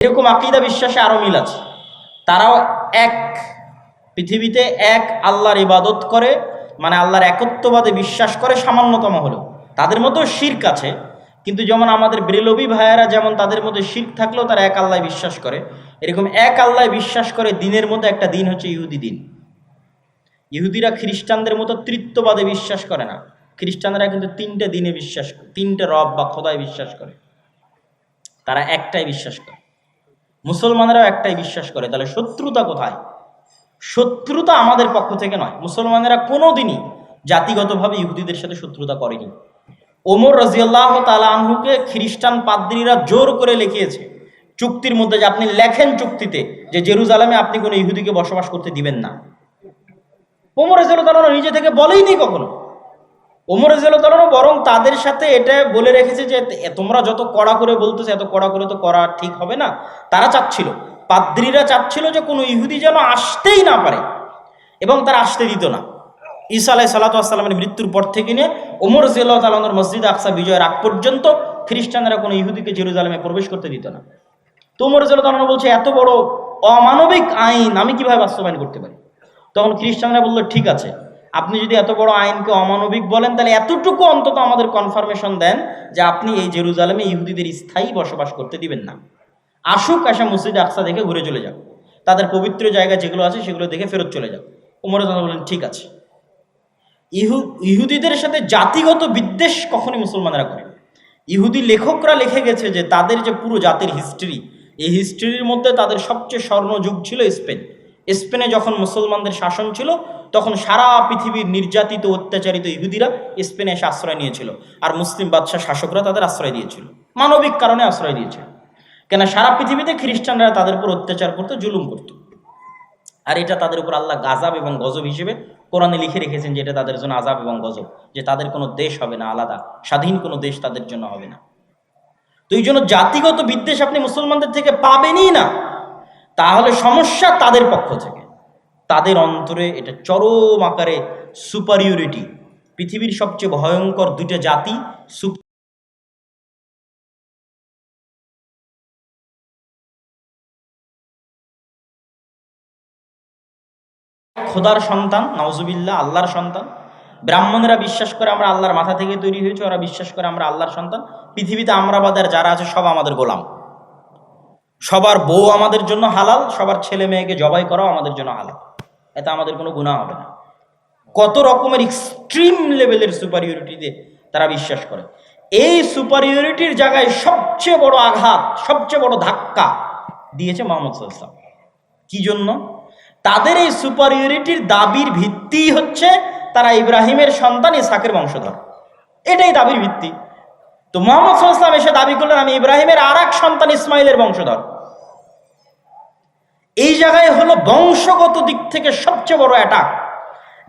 এরকম আকিদা বিশ্বাসে আরও মিল আছে। তারাও এক। পৃথিবীতে এক আল্লাহর ইবাদত করে মানে আল্লাহর একত্ববাদে বিশ্বাস করে সামান্যতম হলেও। তাদের মধ্যেও শির্ক আছে, কিন্তু যেমন আমাদের ব্রেলবি ভাইয়েরা যেমন তাদের মধ্যে শির্ক থাকলেও তারা এক আল্লাহ বিশ্বাস করে। এরকম এক আল্লাহ বিশ্বাস করে দিনের মধ্যে একটা দিন হচ্ছে ইহুদি দিন। ইহুদিরা খ্রিস্টানদের মতো তৃত্ববাদে বিশ্বাস করে না। খ্রিস্টানরা কিন্তু তিনটে দিনে বিশ্বাস করে তিনটে রব বা খোদায় বিশ্বাস করে। তারা একটাই বিশ্বাস করে। মুসলমানেরাও একটাই বিশ্বাস করে, তাহলে শত্রুতা কোথায়? শত্রুতা আমাদের পক্ষ থেকে নয়। মুসলমানেরা কোনো দিনই জাতিগতভাবে ইহুদিদের সাথে শত্রুতা করেনি। ওমর রাজিয়াল্লাহ তালা আনহুকে খ্রিস্টান পাদ্রীরা জোর করে লিখিয়েছে, চুক্তির মধ্যে যে আপনি লেখেন চুক্তিতে যে জেরুজালামে আপনি কোনো ইহুদিকে বসবাস করতে দিবেন না। ওমর রাজিয়াল্লাহ নিজে থেকে বলেইনি কখনো। ওমর রাজিয়াল্লাহ বরং তাদের সাথে এটা বলে রেখেছে যে তোমরা যত কড়া করে বলতেছে, এত কড়া করে তো করা ঠিক হবে না। তারা চাচ্ছিল, পাদ্রীরা চাচ্ছিল যে কোনো ইহুদি যেন আসতেই না পারে এবং তারা আসতে দিত না। ঈসা আলাই সাল্লাতামের মৃত্যুর পর থেকে নিয়ে ওমর জিল্লাহ তালানোর মসজিদ আকসা বিজয়ের আগ পর্যন্ত খ্রিস্টানরা কোনো ইহুদিকে জেরুজালেমে প্রবেশ করতে দিত না। তো ওমর জিল্লাহ তালানো বলছে, এত বড় অমানবিক আইন, আমি কীভাবে বাস্তবায়ন করতে পারি? তখন খ্রিস্টানরা বলল, ঠিক আছে। আপনি যদি এত বড় আইনকে অমানবিক বলেন, তাহলে এতটুকু অন্তত আমাদের কনফার্মেশন দেন যে আপনি এই জেরুজালেমে ইহুদিদের স্থায়ী বসবাস করতে দিবেন না। আসুক, আসা মসজিদ আকসা দেখে ঘুরে চলে যাও তাদের পবিত্র জায়গা যেগুলো আছে, সেগুলো দেখে ফেরত চলে যাও উমর বললেন ঠিক আছে। ইহু, ইহুদিদের সাথে জাতিগত বিদ্বেষ কখনই মুসলমানরা করে ইহুদি লেখকরা লিখে গেছে যে, তাদের যে পুরো জাতির হিস্ট্রি এই হিস্ট্রির মধ্যে তাদের সবচেয়ে স্বর্ণযুগ ছিল স্পেন। স্পেনে যখন মুসলমানদের শাসন ছিল, তখন সারা পৃথিবীর নির্যাতিত, অত্যাচারিত ইহুদিরা স্পেনে এসে আশ্রয় নিয়েছিল। আর মুসলিম বাদশাহ শাসকরা তাদের আশ্রয় দিয়েছিল। মানবিক কারণে আশ্রয় দিয়েছিল কেন সারা পৃথিবীতে খ্রিস্টানরা তাদের উপর অত্যাচার করতো, জুলুম করতো। আর এটা তাদের উপর আল্লাহ গাজাব এবং গজব হিসেবে কোরআনে লিখে রেখেছেন যে এটা তাদের জন্য আজাব এবং গজব, যে তাদের কোনো দেশ হবে না আলাদা, স্বাধীন কোনো দেশ তাদের জন্য হবে না। তো এই জন্য জাতিগত বিদ্বেষ আপনি মুসলমানদের থেকে পাবেনই না। তাহলে সমস্যা তাদের পক্ষ থেকে। তাদের অন্তরে এটা চরম আকারে সুপারিয়রিটি পৃথিবীর সবচেয়ে ভয়ঙ্কর দুইটা জাতি খোদার সন্তান নওজুবিল্লাহ আল্লাহর সন্তান। ব্রাহ্মণেরা বিশ্বাস করে আমরা আল্লাহর মাথা থেকে তৈরি হয়েছে, ওরা বিশ্বাস করে আমরা আল্লাহর সন্তান। পৃথিবীতে আমরা বাদের যারা আছে সব আমাদের গোলাম। সবার বউ আমাদের জন্য হালাল, সবার ছেলে মেয়েকে জবাই করাও আমাদের জন্য হালাল। এতে আমাদের কোনো গুণা হবে না। কত রকমের এক্সট্রিম লেভেলের সুপারিয়রিটিতে তারা বিশ্বাস করে। এই সুপারিয়রিটির জায়গায় সবচেয়ে বড় আঘাত, সবচেয়ে বড় ধাক্কা দিয়েছে মোহাম্মদ সাল্লাম কি জন্য? তাদের এই সুপারিয়রিটির দাবির ভিত্তি হচ্ছে তারা ইব্রাহিমের সন্তান ইসাকের বংশধর। এটাই দাবির ভিত্তি। তো মোহাম্মদ সাল্লাম এসে দাবি করলেন, আমি ইব্রাহিমের আর এক সন্তান ইসমাইলের বংশধর। এই জায়গায় হলো বংশগত দিক থেকে সবচেয়ে বড় অ্যাটাক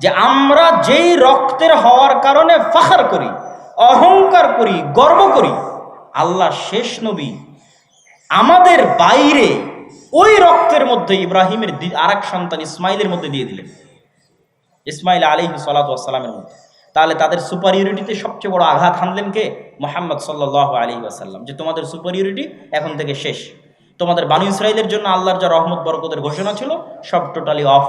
যে আমরা যেই রক্তের হওয়ার কারণে ফাখার করি, অহংকার করি, গর্ব করি আল্লাহ শেষ নবী আমাদের বাইরে ওই রক্তের মধ্যে ইব্রাহিমের আর এক সন্তান ইসমাইলের মধ্যে দিয়ে দিলেন। ইসমাইল আলী সালাতামের মধ্যে। তাহলে তাদের সুপারিয়রিটিতে সবচেয়ে বড় আঘাত হানলেন কে? মোহাম্মদ সাল্লাহ আলী আসাল্লাম যে তোমাদের সুপারিয়রিটি এখন থেকে শেষ। তোমাদের বানু ইসরায়েলের জন্য আল্লাহর যা রহমত বরকতের ঘোষণা ছিল, সব টোটালি অফ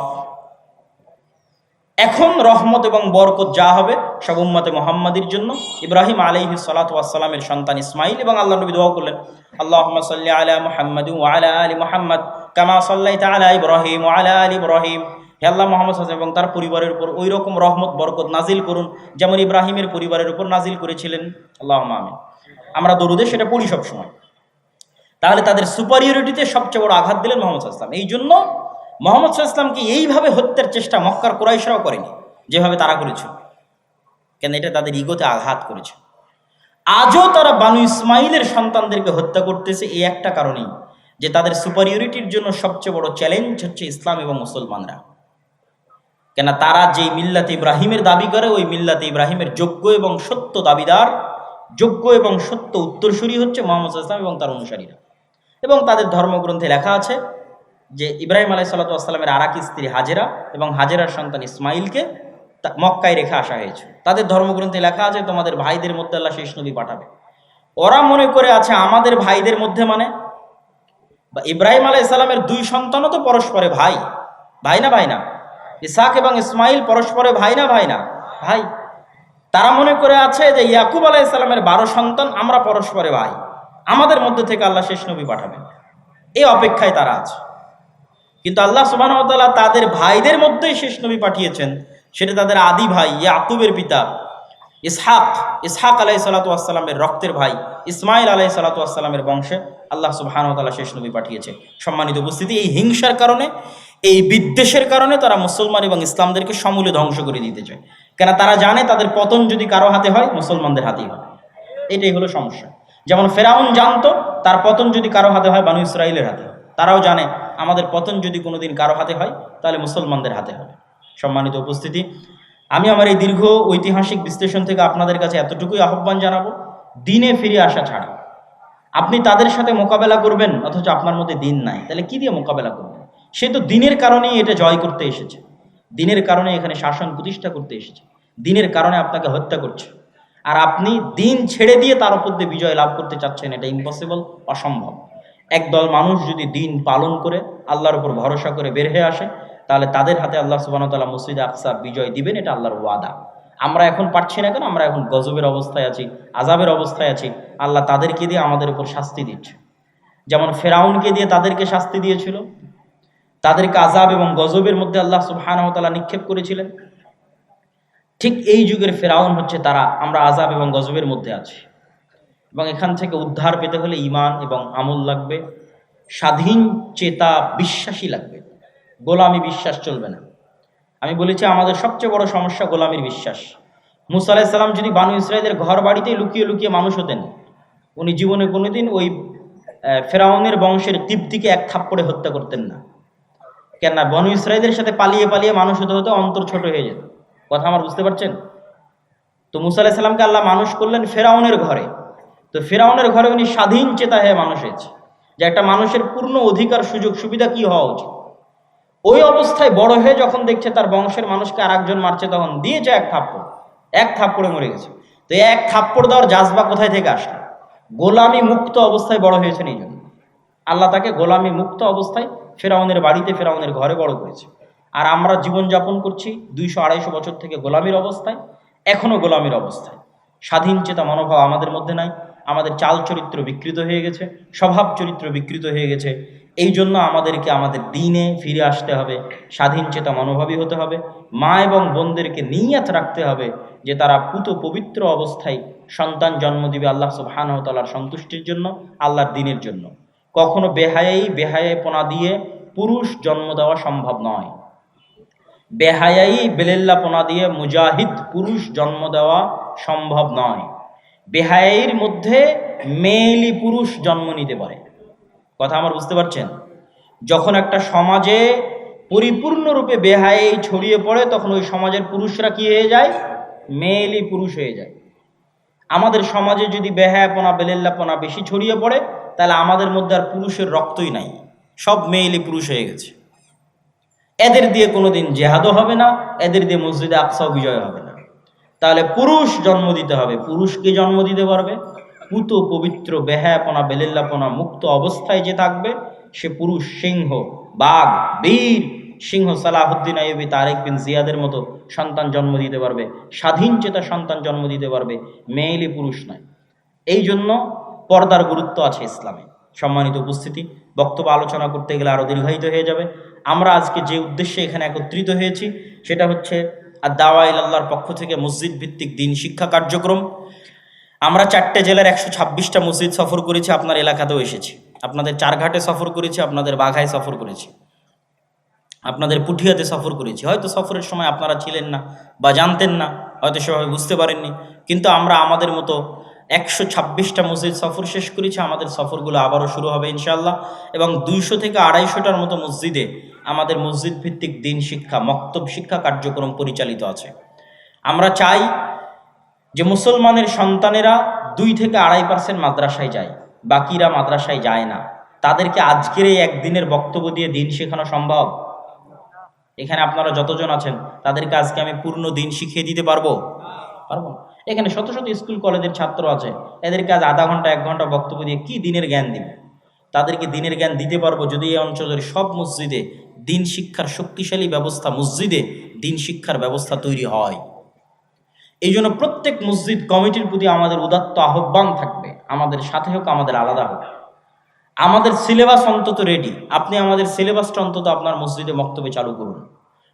এখন রহমত এবং বরকত যা হবে, সব উম্মতে মোহাম্মদের জন্য। ইব্রাহিম আলাইহি সালাতামের সন্তান ইসমাইল এবং আল্লাহ নবী দোয়া করলেন আল্লাহ সাল্লি আলা মুহাম্মদ আলা মোহাম্মদ কামা সাল্লাই তালা ইব্রাহিম আলা আলী ইব্রাহিম। হে আল্লাহ মোহাম্মদ সাল্লাম এবং তার পরিবারের উপর ওই রকম রহমত, বরকত নাজিল করুন, যেমন ইব্রাহিমের পরিবারের উপর নাজিল করেছিলেন। আল্লাহ আমিন। আমরা দরুদে সেটা পড়ি সবসময়। তাহলে তাদের সুপারিয়রিটিতে সবচেয়ে বড় আঘাত দিলেন মোহাম্মদ সাল্লাম এই জন্য মোহাম্মদ সাল্লামকে এইভাবে হত্যার চেষ্টা মক্কার কোরাইশরাও করেনি, যেভাবে তারা করেছিল। কেন এটা তাদের ইগোতে আঘাত করেছে। আজও তারা বানু ইসমাইলের সন্তানদেরকে হত্যা করতেছে এই একটা কারণেই, যে তাদের সুপারিয়রিটির জন্য সবচেয়ে বড় চ্যালেঞ্জ হচ্ছে ইসলাম এবং মুসলমানরা। কেন তারা যেই মিল্লাতে ইব্রাহিমের দাবি করে, ওই মিল্লাতে ইব্রাহিমের যোগ্য এবং সত্য দাবিদার, যোগ্য এবং সত্য উত্তরসূরি হচ্ছে মোহাম্মদ ইসলাম এবং তার অনুসারীরা। এবং তাদের ধর্মগ্রন্থে লেখা আছে যে ইব্রাহিম আলাই সাল্লাতামের আরাক স্ত্রী হাজেরা এবং হাজেরার সন্তান ইসমাইলকে মক্কায় রেখে আসা হয়েছে। তাদের ধর্মগ্রন্থে লেখা আছে, তোমাদের ভাইদের মধ্যে আল্লাহ শেষ নবী পাঠাবে। ওরা মনে করে আছে, আমাদের ভাইদের মধ্যে মানে? বা ইব্রাহিম আলাই সালামের দুই সন্তানও তো পরস্পরে ভাই। ভাই না ভাই না? ইসাক এবং ইসমাইল পরস্পরে ভাই না ভাই না? ভাই। তারা মনে করে আছে যে ইয়াকুব আলাই সালামের বারো সন্তান, আমরা পরস্পরে ভাই। আমাদের মধ্যে থেকে আল্লাহ শেষ নবী পাঠাবেন। এই অপেক্ষায় তারা আছে। কিন্তু আল্লাহ সুবাহ তাদের ভাইদের মধ্যেই শেষ নবী পাঠিয়েছেন। সেটা তাদের আদি ভাই, ইয়াকুবের পিতা। ইসহাক ইসহাক আলাই সালাতামের রক্তের ভাই, ইসমাইল আলাই সালাতামের বংশে আল্লাহ সুবাহানতাল্লাহ শেষ নবী পাঠিয়েছে। সম্মানিত উপস্থিতি, এই হিংসার কারণে এই বিদ্বেষের কারণে তারা মুসলমান এবং ইসলামদেরকে সমূলে ধ্বংস করে দিতে চায়। কেন তারা জানে তাদের পতন যদি কারও হাতে হয়, মুসলমানদের হাতেই হয় এটাই হলো সমস্যা। যেমন ফেরাউন জানতো, তার পতন যদি কারও হাতে হয়, বানু ইসরায়েলের হাতে তারাও জানে, আমাদের পতন যদি কোনোদিন কারও হাতে হয়, তাহলে মুসলমানদের হাতে হবে। সম্মানিত উপস্থিতি, আমি আমার এই দীর্ঘ ঐতিহাসিক বিশ্লেষণ থেকে আপনাদের কাছে এতটুকুই আহ্বান জানাব, দিনে ফিরে আসা ছাড়া। আপনি তাদের সাথে মোকাবেলা করবেন, অথচ আপনার মধ্যে দিন নাই। তাহলে কি দিয়ে মোকাবেলা করবেন? সে তো দিনের কারণেই এটা জয় করতে এসেছে। দিনের কারণে এখানে শাসন প্রতিষ্ঠা করতে এসেছে। দিনের কারণে আপনাকে হত্যা করছে। আর আপনি দিন ছেড়ে দিয়ে তার উপর দিয়ে বিজয় লাভ করতে চাচ্ছেন, এটা ইম্পসিবল অসম্ভব। একদল মানুষ যদি দিন পালন করে, আল্লাহর উপর ভরসা করে বের হয়ে আসে, তাহলে তাদের হাতে আল্লাহ সুবাহতাল্লাহ মসজিদ আকসা বিজয় দিবেন, এটা আল্লাহর ওয়াদা। আমরা এখন পারছি না কেন? আমরা এখন গজবের অবস্থায় আছি আজাবের অবস্থায় আছি। আল্লাহ তাদেরকে দিয়ে আমাদের উপর শাস্তি দিচ্ছে। যেমন ফেরাউনকে দিয়ে তাদেরকে শাস্তি দিয়েছিল তাদেরকে আজাব এবং গজবের মধ্যে আল্লাহ সুবহানাহু নিক্ষেপ করেছিলেন। ঠিক এই যুগের ফেরাউন হচ্ছে তারা, আমরা আজাব এবং গজবের মধ্যে আছি। এবং এখান থেকে উদ্ধার পেতে হলে ইমান এবং আমল লাগবে, স্বাধীন চেতা বিশ্বাসী লাগবে। গোলামি বিশ্বাস চলবে না। আমি বলেছি, আমাদের সবচেয়ে বড় সমস্যা গোলামির বিশ্বাস। মুসা আলাহিসাল্লাম যদি বানু ইসরায়েলের ঘর বাড়িতেই লুকিয়ে লুকিয়ে মানুষ হতেন, উনি জীবনে কোনোদিন ওই ফেরাউনের বংশের তৃপ্তিকে এক থাপ্পড়ে হত্যা করতেন না। কেন না বনু ইসরায়েলের সাথে পালিয়ে পালিয়ে মানুষ হতে হতে অন্তর ছোট হয়ে যেত। কথা আমার বুঝতে পারছেন? তো মুসা আলাহিসাল্লামকে আল্লাহ মানুষ করলেন ফেরাউনের ঘরে। তো ফেরাউনের ঘরে উনি স্বাধীন চেতা হয়ে মানুষ হয়েছে। যে একটা মানুষের পূর্ণ অধিকার, সুযোগ, সুবিধা কি হওয়া উচিত? ওই অবস্থায় বড় হয়ে যখন দেখছে তার বংশের মানুষকে আর একজন মারছে, তখন দিয়েছে এক থাপ্পড়। এক থাপ্পড়ে মরে গেছে। তো এক থাপ্পড় দেওয়ার জাজবা কোথায় থেকে আসলো? গোলামি মুক্ত অবস্থায় বড় হয়েছেন এই জন্য। আল্লাহ তাকে গোলামি মুক্ত অবস্থায় ফেরাউনের বাড়িতে ফেরাউনের ঘরে বড় করেছে। আর আমরা জীবনযাপন করছি দুইশো আড়াইশো বছর থেকে গোলামির অবস্থায় এখনও গোলামির অবস্থায়। স্বাধীন চেতা মনোভাব আমাদের মধ্যে নাই, আমাদের চাল চরিত্র বিকৃত হয়ে গেছে, স্বভাব চরিত্র বিকৃত হয়ে গেছে। এই জন্য আমাদেরকে আমাদের দিনে ফিরে আসতে হবে, স্বাধীন চেতা মনোভাবী হতে হবে, মা এবং বোনদেরকে নিয়াত রাখতে হবে যে তারা পুত পবিত্র অবস্থায় সন্তান জন্ম দিবে আল্লাহ সুবহানাহু সন্তুষ্টির জন্য, আল্লাহর দিনের জন্য। কখনো বেহায়াই বেহায়াপনা দিয়ে পুরুষ জন্ম দেওয়া সম্ভব নয়। বেহায়াই বেলেল্লাপনা দিয়ে মুজাহিদ পুরুষ জন্ম দেওয়া সম্ভব নয়। বেহায়াইর মধ্যে মেয়েলি পুরুষ জন্ম নিতে পারে। কথা আমার বুঝতে পারছেন? যখন একটা সমাজে পরিপূর্ণরূপে বেহায়াই ছড়িয়ে পড়ে, তখন ওই সমাজের পুরুষরা কি হয়ে যায়? মেয়েলি পুরুষ হয়ে যায়। আমাদের সমাজে যদি বেহায়াপনা, বেলেল্লাপনা বেশি ছড়িয়ে পড়ে তাহলে আমাদের মধ্যে আর পুরুষের রক্তই নাই। সব মেয়েলি পুরুষ হয়ে গেছে। এদের দিয়ে কোনোদিন জেহাদও হবে না, এদের দিয়ে মসজিদে আকসাও বিজয় হবে না। তাহলে পুরুষ জন্ম দিতে হবে। পুরুষকে জন্ম দিতে পারবে? পুত, পবিত্র, বেহায়াপনা, বেলেল্লাপনা, মুক্ত অবস্থায় যে থাকবে, সে পুরুষ, সিংহ, বাঘ, বীর, সিংহ সালাহুদ্দিন আইবি তারেক বিন জিয়াদের মতো সন্তান জন্ম দিতে পারবে। স্বাধীন চেতা সন্তান জন্ম দিতে পারবে। মেয়েলি পুরুষ নয় এই জন্য পর্দার গুরুত্ব আছে ইসলামে। সম্মানিত উপস্থিতি, বক্তব্য আলোচনা করতে গেলে আরও দীর্ঘায়িত হয়ে যাবে। আমরা আজকে যে উদ্দেশ্যে এখানে একত্রিত হয়েছি, সেটা হচ্ছে আর দাওয়াইল আল্লাহর পক্ষ থেকে মসজিদ ভিত্তিক দিন শিক্ষা কার্যক্রম। আমরা চারটে জেলার একশো ছাব্বিশটা মসজিদ সফর করেছি, আপনার এলাকাতেও এসেছি। আপনাদের চারঘাটে সফর করেছি, আপনাদের বাঘায় সফর করেছি। আপনাদের পুঠিয়াতে সফর করেছি। হয়তো সফরের সময় আপনারা ছিলেন না বা জানতেন না, হয়তো সেভাবে বুঝতে পারেননি। কিন্তু আমরা আমাদের মতো একশো ছাব্বিশটা মসজিদ সফর শেষ করেছে, আমাদের সফরগুলো আবারও শুরু হবে ইনশাল্লাহ এবং দুইশো থেকে আড়াইশোটার মতো মসজিদে আমাদের মসজিদ ভিত্তিক দিন শিক্ষা, মক্তব শিক্ষা কার্যক্রম পরিচালিত আছে। আমরা চাই যে মুসলমানের সন্তানেরা দুই থেকে আড়াই পার্সেন্ট মাদ্রাসায় যায়, বাকিরা মাদ্রাসায় যায় না। তাদেরকে আজকের এই একদিনের বক্তব্য দিয়ে দিন শেখানো সম্ভব? এখানে আপনারা যতজন আছেন, তাদেরকে আজকে আমি পূর্ণ দিন শিখিয়ে দিতে পারব? পারব না। এখানে শত শত স্কুল কলেজের ছাত্র আছে। এদেরকে আজ আধা ঘণ্টা, এক ঘণ্টা বক্তব্য দিয়ে কি দিনের জ্ঞান দিবে? তাদেরকে দিনের জ্ঞান দিতে পারব যদি এই অঞ্চলের সব মসজিদে দিন শিক্ষার শক্তিশালী ব্যবস্থা, মসজিদে দিন শিক্ষার ব্যবস্থা তৈরি হয়। এই জন্য প্রত্যেক মসজিদ কমিটির প্রতি আমাদের উদাত্ত আহ্বান থাকবে। আমাদের সাথে হোক, আমাদের আলাদা হোক। আমাদের সিলেবাস অন্তত রেডি আপনি আমাদের সিলেবাসটা অন্তত আপনার মসজিদে মক্তবে চালু করুন।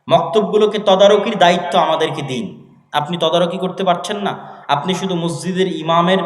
মক্তবগুলোকে তদারকির দায়িত্ব আমাদেরকে দিন। আপনি তদারকি করতে পারছেন না। আপনি শুধু মসজিদের ইমামের,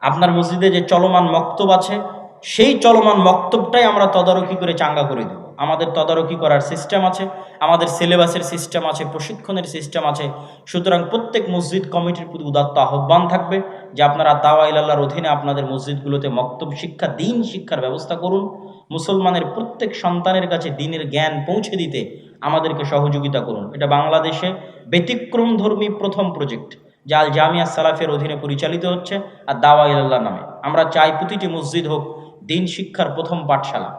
আপনার মসজিদে যে চলমান মক্তব আছে, সেই চলমান মক্তবটাই আমরা তদারকি করে চাঙ্গা করে দেব। আমাদের তদারকি করার সিস্টেম আছে, আমাদের সিলেবাসের সিস্টেম আছে, প্রশিক্ষণের সিস্টেম আছে। সুতরাং প্রত্যেক মসজিদ কমিটির প্রতি উদাত্ত আহ্বান থাকবে যে আপনারা দাওয়া ইলাল্লাহর অধীনে আপনাদের মসজিদগুলোতে মক্তব শিক্ষা, দিন শিক্ষার ব্যবস্থা করুন। মুসলমানের প্রত্যেক সন্তানের কাছে দিনের জ্ঞান পৌঁছে দিতে আমাদেরকে সহযোগিতা করুন। এটা বাংলাদেশে ব্যতিক্রমধর্মী প্রথম প্রজেক্ট যা জামিয়া সালাফের অধীনে পরিচালিত হচ্ছে আর দাওয়া ইলাল্লাহ নামে। আমরা চাই প্রতিটি মসজিদ হোক দিন শিক্ষার প্রথম পাঠশালা।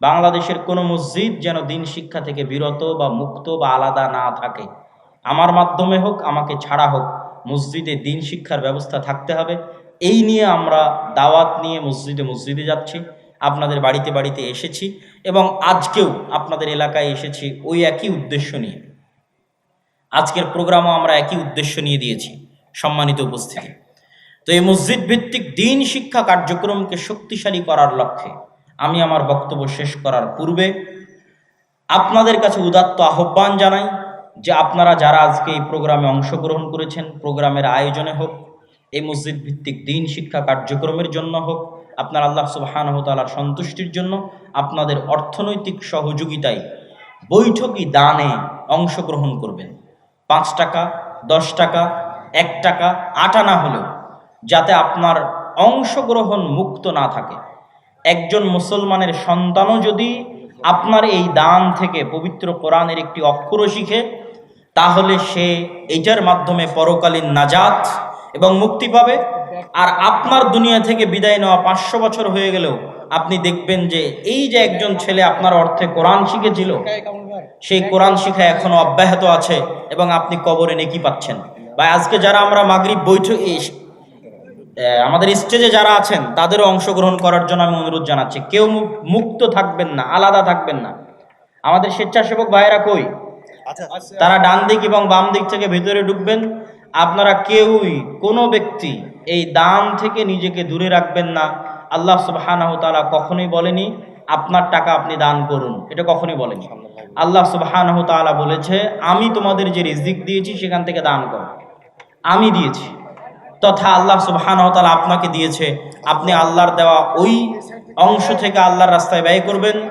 বাংলাদেশের কোনো মসজিদ যেন দিন শিক্ষা থেকে বিরত বা মুক্ত বা আলাদা না থাকে। আমার মাধ্যমে হোক, আমাকে ছাড়া হোক, মসজিদে দিন শিক্ষার ব্যবস্থা থাকতে হবে। এই নিয়ে আমরা দাওয়াত নিয়ে মসজিদে মসজিদে যাচ্ছি। আপনাদের বাড়িতে বাড়িতে এসেছি এবং আজকেও আপনাদের এলাকায় এসেছি ওই একই উদ্দেশ্য নিয়ে। আজকের প্রোগ্রামও আমরা একই উদ্দেশ্য নিয়ে দিয়েছি সম্মানিত উপস্থিতি। তো এই মসজিদ ভিত্তিক দিন শিক্ষা কার্যক্রমকে শক্তিশালী করার লক্ষ্যে আমি আমার বক্তব্য শেষ করার পূর্বে আপনাদের কাছে উদাত্ত আহ্বান জানাই যে আপনারা যারা আজকে এই প্রোগ্রামে অংশগ্রহণ করেছেন, প্রোগ্রামের আয়োজনে হোক, এই মসজিদ ভিত্তিক দিন শিক্ষা কার্যক্রমের জন্য হোক আপনার আল্লাহ সুবাহানহতালার সন্তুষ্টির জন্য আপনাদের অর্থনৈতিক সহযোগিতায় বৈঠকি দানে অংশগ্রহণ করবেন। পাঁচ টাকা, দশ টাকা, এক টাকা, আটা না হলেও যাতে আপনার অংশগ্রহণ মুক্ত না থাকে। একজন মুসলমানের সন্তানও যদি আপনার এই দান থেকে পবিত্র কোরআনের একটি অক্ষরও শিখে, তাহলে সে এইটার মাধ্যমে পরকালীন নাজাত এবং মুক্তি পাবে। আর আপনার দুনিয়া থেকে বিদায় নেওয়া পাঁচশো বছর হয়ে গেলেও আপনি দেখবেন যে এই যে একজন ছেলে আপনার অর্থে কোরআন শিখেছিল সেই কোরআন শিখা এখনও অব্যাহত আছে এবং আপনি কবরে নেকি পাচ্ছেন। বা আজকে যারা আমরা মাগরিব বৈঠক আমাদের স্টেজে যারা আছেন তাদেরও অংশগ্রহণ করার জন্য আমি অনুরোধ জানাচ্ছি। কেউ মুক্ত থাকবেন না আলাদা থাকবেন না। আমাদের স্বেচ্ছাসেবক ভাইয়েরা কই? তারা ডান দিক এবং বাম দিক থেকে ভেতরে ঢুকবেন। আপনারা কেউই কোনো ব্যক্তি এই দান থেকে নিজেকে দূরে রাখবেন না। আল্লাহ সুবহানাহ তাআলা কখনোই বলেনি, আপনার টাকা আপনি দান করুন। এটা কখনোই বলেনি। আল্লাহ সুবহানাহ তাআলা বলেছে, আমি তোমাদের যে রিজিক দিয়েছি সেখান থেকে দান করো। আমি দিয়েছি। তথা আল্লাহ সুবহানাহু তাআলা আপনাকে দিয়েছে। আপনি আল্লাহর দেওয়া ওই অংশ থেকে আল্লাহর রাস্তায় ব্যয় করবেন।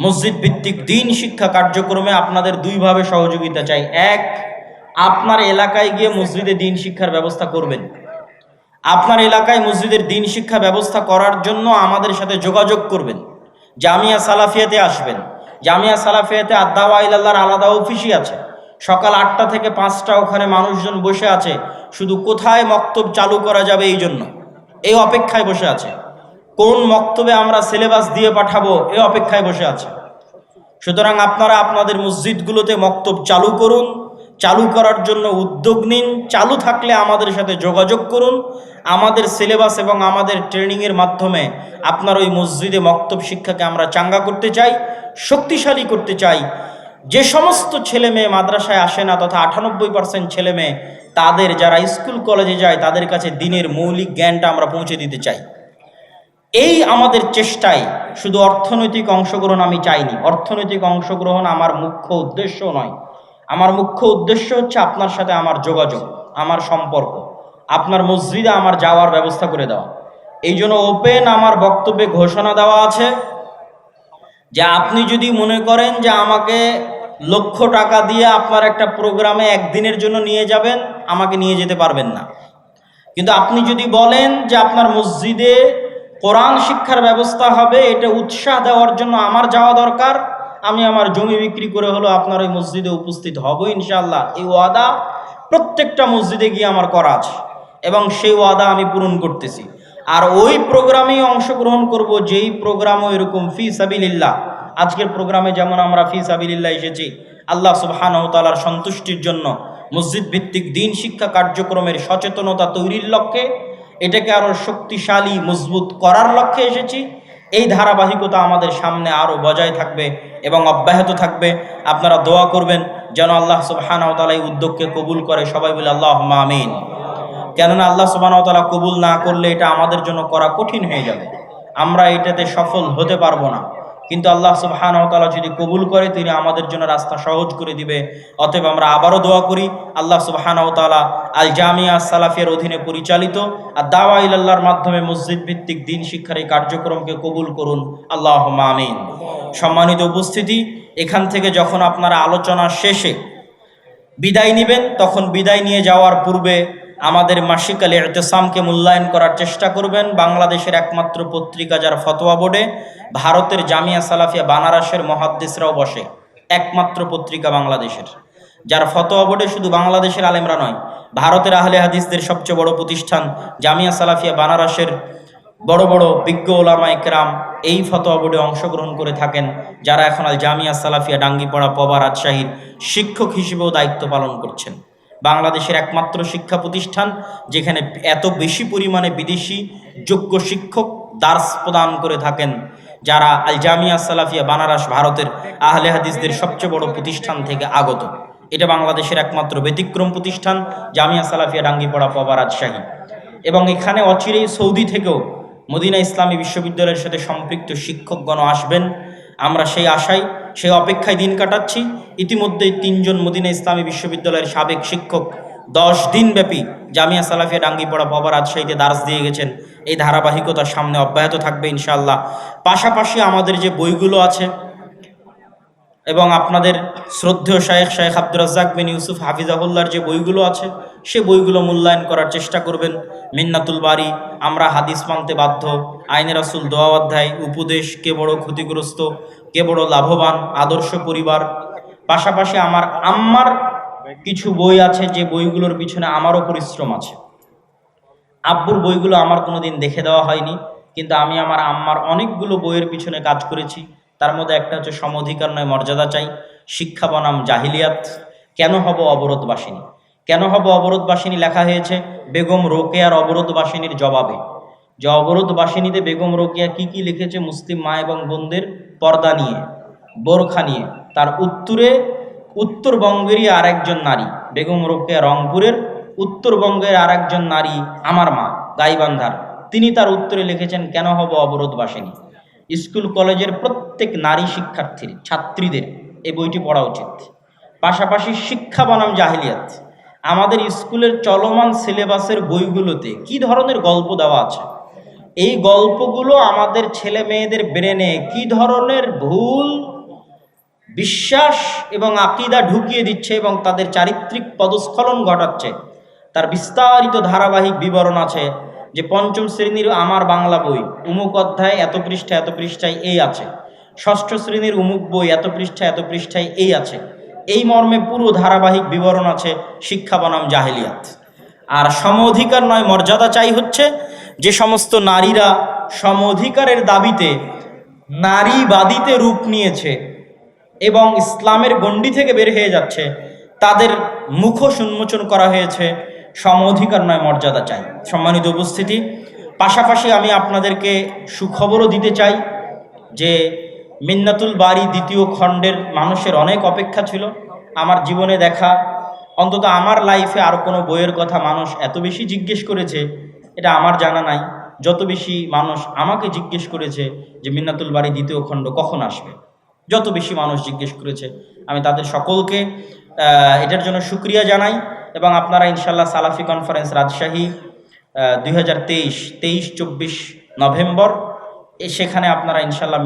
মসজিদ ভিত্তিক দিন শিক্ষা কার্যক্রমে আপনাদের দুইভাবে সহযোগিতা চাই। এক আপনার এলাকায় গিয়ে মসজিদে দিন শিক্ষার ব্যবস্থা করবেন। আপনার এলাকায় মসজিদের দিন শিক্ষা ব্যবস্থা করার জন্য আমাদের সাথে যোগাযোগ করবেন। জামিয়া সালাফিয়াতে আসবেন। জামিয়া সালাফিয়াতে আদাওয়া ইল্লাহর আলাদা অফিসই আছে। সকাল আটটা থেকে পাঁচটা ওখানে মানুষজন বসে আছে। শুধু কোথায় মক্তব চালু করা যাবে এই জন্য। এই অপেক্ষায় বসে আছে। কোন মক্তবে আমরা সিলেবাস দিয়ে পাঠাবো এই অপেক্ষায় বসে আছে। সুতরাং আপনারা আপনাদের মসজিদগুলোতে মক্তব চালু করুন। চালু করার জন্য উদ্যোগ নিন। চালু থাকলে আমাদের সাথে যোগাযোগ করুন। আমাদের সিলেবাস এবং আমাদের ট্রেনিংয়ের মাধ্যমে আপনার ওই মসজিদে মক্তব শিক্ষাকে আমরা চাঙ্গা করতে চাই, শক্তিশালী করতে চাই। যে সমস্ত ছেলে মেয়ে মাদ্রাসায় আসে না তথা আটানব্বই পার্সেন্ট ছেলে মেয়ে, তাদের যারা স্কুল কলেজে যায়, তাদের কাছে দিনের মৌলিক জ্ঞানটা আমরা পৌঁছে দিতে চাই। এই আমাদের চেষ্টায় শুধু অর্থনৈতিক অংশগ্রহণ আমি চাইনি। অর্থনৈতিক অংশগ্রহণ আমার মুখ্য উদ্দেশ্য নয়। আমার মুখ্য উদ্দেশ্য হচ্ছে আপনার সাথে আমার যোগাযোগ, আমার সম্পর্ক, আপনার মসজিদে আমার যাওয়ার ব্যবস্থা করে দেওয়া। এই জন্য ওপেন আমার বক্তব্যে ঘোষণা দেওয়া আছে যে আপনি যদি মনে করেন যে আমাকে লক্ষ টাকা দিয়ে আপনার একটা প্রোগ্রামে একদিনের জন্য নিয়ে যাবেন, আমাকে নিয়ে যেতে পারবেন না। কিন্তু আপনি যদি বলেন যে আপনার মসজিদে কোরআন শিক্ষার ব্যবস্থা হবে, এটা উৎসাহ দেওয়ার জন্য আমার যাওয়া দরকার আমি আমার জমি বিক্রি করে হলো আপনার ওই মসজিদে উপস্থিত হব ইনশাল্লাহ এই ওয়াদা প্রত্যেকটা মসজিদে গিয়ে আমার করা আছে এবং সেই ওয়াদা আমি পূরণ করতেছি। আর ওই প্রোগ্রামেই অংশগ্রহণ করব, যেই প্রোগ্রামও এরকম, ফি সাবিলিল্লাহ। আজকের প্রোগ্রামে যেমন আমরা ফি সাবিলিল্লাহ এসেছি, আল্লাহ সুবহানাহু তাআলার সন্তুষ্টির জন্য মসজিদ ভিত্তিক দিন শিক্ষা কার্যক্রমের সচেতনতা তৈরির লক্ষ্যে এটাকে আরও শক্তিশালী, মজবুত করার লক্ষ্যে এসেছি। এই ধারাবাহিকতা আমাদের সামনে আরও বজায় থাকবে এবং অব্যাহত থাকবে। আপনারা দোয়া করবেন যেন আল্লাহ সুবাহানাওতালা এই উদ্যোগকে কবুল করে। সবাই বলে আল্লাহ আমিন। কেননা আল্লাহ সুবাহানাওতালা কবুল না করলে এটা আমাদের জন্য করা কঠিন হয়ে যাবে। আমরা এটাতে সফল হতে পারব না। কিন্তু আল্লাহ সুবহানাহু ওয়া যদি কবুল করে, তিনি আমাদের জন্য রাস্তা সহজ করে দিবে। অতএব আমরা আবারও দোয়া করি, আল্লাহ সুবহানাহু ওয়া আল জামিয়া সালাফিয়ার অধীনে পরিচালিত আর দাওয়া ইলাল্লাহর মাধ্যমে মসজিদ ভিত্তিক দিন শিক্ষার এই কার্যক্রমকে কবুল করুন। আল্লাহ আমিন। সম্মানিত উপস্থিতি, এখান থেকে যখন আপনারা আলোচনা শেষে বিদায় নেবেন, তখন বিদায় নিয়ে যাওয়ার পূর্বে আমাদের মাসিক আলী এতেসামকে মূল্যায়ন করার চেষ্টা করবেন বাংলাদেশের একমাত্র পত্রিকা যার ফতোয়া বোর্ডে ভারতের জামিয়া সালাফিয়া বানারসের মহাদ্দেশরাও বসে, একমাত্র পত্রিকা বাংলাদেশের। যার ফতোয়া বোর্ডে শুধু বাংলাদেশের আলেমরা নয়, ভারতের আহলে হাদিসদের সবচেয়ে বড় প্রতিষ্ঠান জামিয়া সালাফিয়া বানারসের বড় বড় বিজ্ঞ ওলামা একরাম এই ফতোয়া বোর্ডে অংশগ্রহণ করে থাকেন, যারা এখন আল জামিয়া সালাফিয়া ডাঙ্গিপাড়া পবা রাজশাহীর শিক্ষক হিসেবেও দায়িত্ব পালন করছেন। বাংলাদেশের একমাত্র শিক্ষা প্রতিষ্ঠান, যেখানে এত বেশি পরিমাণে বিদেশি যোগ্য শিক্ষক দার্স প্রদান করে থাকেন, যারা আল জামিয়া সালাফিয়া বানারস ভারতের আহলে হাদিসদের সবচেয়ে বড় প্রতিষ্ঠান থেকে আগত। এটা বাংলাদেশের একমাত্র ব্যতিক্রম প্রতিষ্ঠান, জামিয়া সালাফিয়া ডাঙ্গিপাড়া পবা রাজশাহী এবং এখানে অচিরেই সৌদি থেকেও মদিনা ইসলামী বিশ্ববিদ্যালয়ের সাথে সম্পৃক্ত শিক্ষকগণ আসবেন। আমরা সেই আশায়, সেই অপেক্ষায় দিন কাটাচ্ছি। ইতিমধ্যেই তিনজন মদিনা ইসলামী বিশ্ববিদ্যালয়ের সাবেক শিক্ষক, দশ দিনব্যাপী জামিয়া সালাফিয়া ডাঙ্গিপড়া বাবা রাজশাহীতে দার্স দিয়ে গেছেন। এই ধারাবাহিকতার সামনে অব্যাহত থাকবে ইনশাল্লাহ পাশাপাশি আমাদের যে বইগুলো আছে এবং আপনাদের শ্রদ্ধেয় শায়েখ শায়েখ আব্দুর রাজ্জাক বিন ইউসুফ হাফিজাহুল্লার যে বইগুলো আছে সে বইগুলো মূল্যায়ন করার চেষ্টা করবেন। মিন্নাতুল বাড়ি আমরা হাদিস মানতে বাধ্য। আইনে রাসুল দোয়া অধ্যায়, উপদেশ, কে বড় ক্ষতিগ্রস্ত, কে বড় লাভবান, আদর্শ পরিবার। পাশাপাশি আমার আম্মার কিছু বই আছে, যে বইগুলোর পিছনে আমারও পরিশ্রম আছে। আব্বুর বইগুলো আমার কোনোদিন দেখে দেওয়া হয়নি, কিন্তু আমি আমার আম্মার অনেকগুলো বইয়ের পিছনে কাজ করেছি। তার মধ্যে একটা হচ্ছে সমঅধিকার নয় মর্যাদা চাই, শিক্ষা বনাম জাহিলিয়াত, কেন হব অবরোধবাসিনী? কেন হব অবরোধবাসিনী লেখা হয়েছে? বেগম রোকেয়ার অবরোধবাসিনীর জবাবে। যে অবরোধবাসিনীতে বেগম রোকেয়া কি কি লিখেছে মুসলিম মা এবং বোনদের? পর্দা নিয়ে, বোরখা নিয়ে। তার উত্তরে উত্তরবঙ্গেরই আরেকজন নারী, বেগম রোকেয়া রংপুরের উত্তরবঙ্গের আরেকজন নারী আমার মা, গাইবান্ধার। তিনি তার উত্তরে লিখেছেন, কেন হব অবরোধবাসিনী? স্কুল কলেজের প্রত্যেক নারী শিক্ষার্থীর, ছাত্রীদের এই বইটি পড়া উচিত। পাশাপাশি শিক্ষা বনাম জাহিলিয়াত। আমাদের স্কুলের চলমান সিলেবাসের বইগুলোতে কি ধরনের গল্প দেওয়া আছে? এই গল্পগুলো আমাদের ছেলে মেয়েদের ব্রেনে কি ধরনের ভুল, বিশ্বাস এবং আকিদা ঢুকিয়ে দিচ্ছে এবং তাদের চারিত্রিক পদস্খলন ঘটাচ্ছে? তার বিস্তারিত ধারাবাহিক বিবরণ আছে যে পঞ্চম শ্রেণির আমার বাংলা বই, উমুক অধ্যায় এত পৃষ্ঠা এত পৃষ্ঠায় এই আছে। ষষ্ঠ শ্রেণির উমুক বই এত পৃষ্ঠা এত পৃষ্ঠায় এই আছে। এই মর্মে পুরো ধারাবাহিক বিবরণ আছে শিক্ষা বনাম জাহেলিয়াত। আর সম অধিকার নয়, মর্যাদা চাই হচ্ছে যে সমস্ত নারীরা সম অধিকারের দাবিতে নারীবাদীতে রূপ নিয়েছে এবং ইসলামের গণ্ডি থেকে বের হয়ে যাচ্ছে, তাদের মুখোশ উন্মোচন করা হয়েছে, সম অধিকার নয়, মর্যাদা চাই। সম্মানিত উপস্থিতি, পাশাপাশি আমি আপনাদেরকে সুখবরও দিতে চাই যে মিন্নাতুল বাড়ি দ্বিতীয় খণ্ডের মানুষের অনেক অপেক্ষা ছিল। আমার জীবনে দেখা, অন্তত আমার লাইফে আর কোনো বইয়ের কথা মানুষ এত বেশি জিজ্ঞেস করেছে, এটা আমার জানা নাই। যত বেশি মানুষ আমাকে জিজ্ঞেস করেছে যে মিন্নাতুল বাড়ি দ্বিতীয় খণ্ড কখন আসবে, যত বেশি মানুষ জিজ্ঞেস করেছে, আমি তাদের সকলকে এটার জন্য সুক্রিয়া জানাই এবং আপনারা ইনশাল্লাহ সালাফি কনফারেন্স রাজশাহী দুই হাজার তেইশ তেইশ, চব্বিশ নভেম্বর সেখানে আপনারা ইনশাল্লাহ